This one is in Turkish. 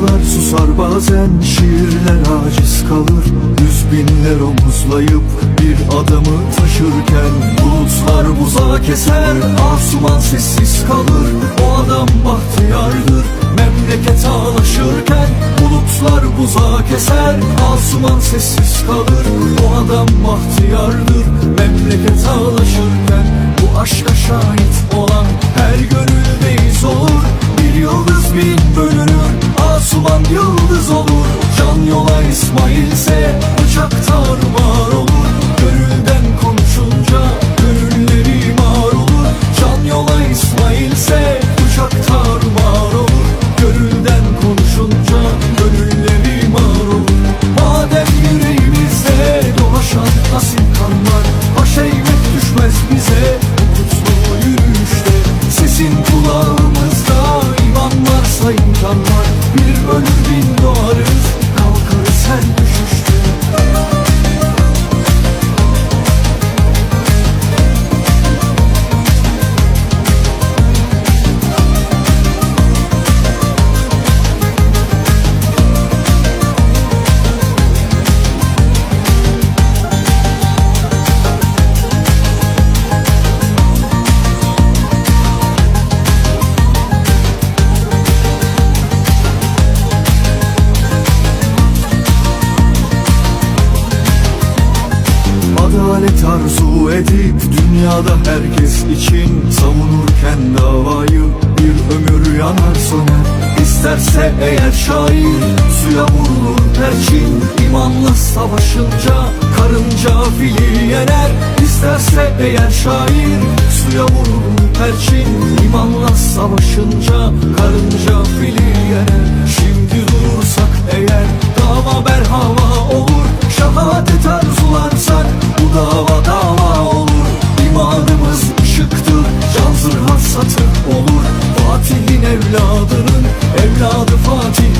şarkılar susar bazen Şiirler aciz kalır. Yüz binler omuzlayıp bir adamı taşırken Bulutlar buzağı keser. Asuman sessiz kalır O adam bahtiyardır. Memleket ağlaşırken Bulutlar buzağı keser. Asuman sessiz kalır O adam bahtiyardır. Memleket ağlaşırken Asuman yıldız olur Can yola İsmail ise Bıçak tarumar olur. Gönülden konuşunca Gönülleri mar olur. Can yola İsmail ise Bıçak tarumar olur. Gönülden konuşunca Gönülleri mar olur. Madem yüreğimizde Dolaşan asil kanlar Baş eğmek düşmez bize Adalet arzu edip dünyada herkes için Savunurken davayı bir ömür yanar söner İsterse eğer şair suya vurulur perçin İmanla savaşınca karınca fili yener. İsterse eğer şair suya vurulur perçin İmanla savaşınca karınca satır olur Fatih'in evladının evladı Fatih.